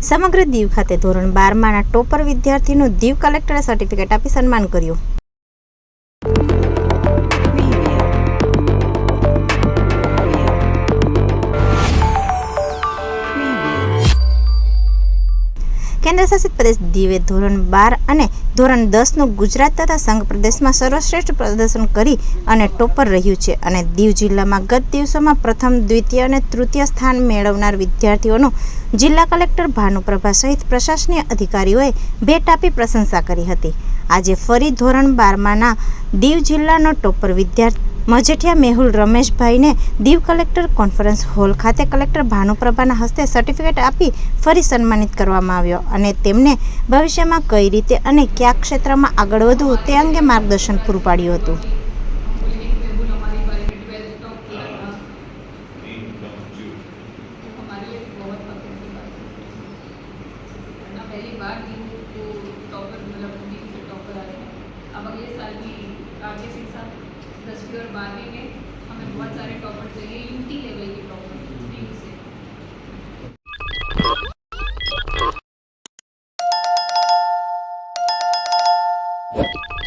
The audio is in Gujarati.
સમગ્ર દીવ ખાતે ધોરણ બારમાંના ટોપર વિદ્યાર્થીનું દીવ કલેક્ટરે સર્ટિફિકેટ આપી સન્માન કર્યું. કેન્દ્ર શાસિત પ્રદેશ દીવે ધોરણ બાર અને ધોરણ દસનું ગુજરાત તથા સંઘ પ્રદેશમાં સર્વશ્રેષ્ઠ પ્રદર્શન કરી અને ટોપર રહ્યું છે અને દીવ જિલ્લામાં ગત દિવસોમાં પ્રથમ, દ્વિતીય અને તૃતીય સ્થાન મેળવનાર વિદ્યાર્થીઓનું જિલ્લા કલેક્ટર ભાનુપ્રભા સહિત પ્રશાસનીય અધિકારીઓએ ભેટ આપી પ્રશંસા કરી હતી. આજે ફરી ધોરણ બારમાંના દીવ જિલ્લાનો ટોપર વિદ્યાર્થી મજેઠિયા મેહુલ રમેશભાઈને દીવ કલેક્ટર કોન્ફરન્સ હોલ ખાતે કલેક્ટર ભાનુપ્રભાના હસ્તે સર્ટિફિકેટ આપી ફરી સન્માનિત કરવામાં આવ્યો અને તેમને ભવિષ્યમાં કઈ રીતે અને કયા ક્ષેત્રમાં આગળ વધવું તે અંગે માર્ગદર્શન પૂરું પાડ્યું હતું मेहुल हमारी बारे में ट्वेल्थ टॉप किया था तो हमारे लिए बहुत फख्र की बात है वरना पहली बार दी तो टॉपर मतलब दी से टॉपर आए हैं अब अगले साल भी आगे से साथ दसवीं और बारहवीं में हमें बहुत सारे टॉपर चाहिए यूटी लेवल के टॉपर Thank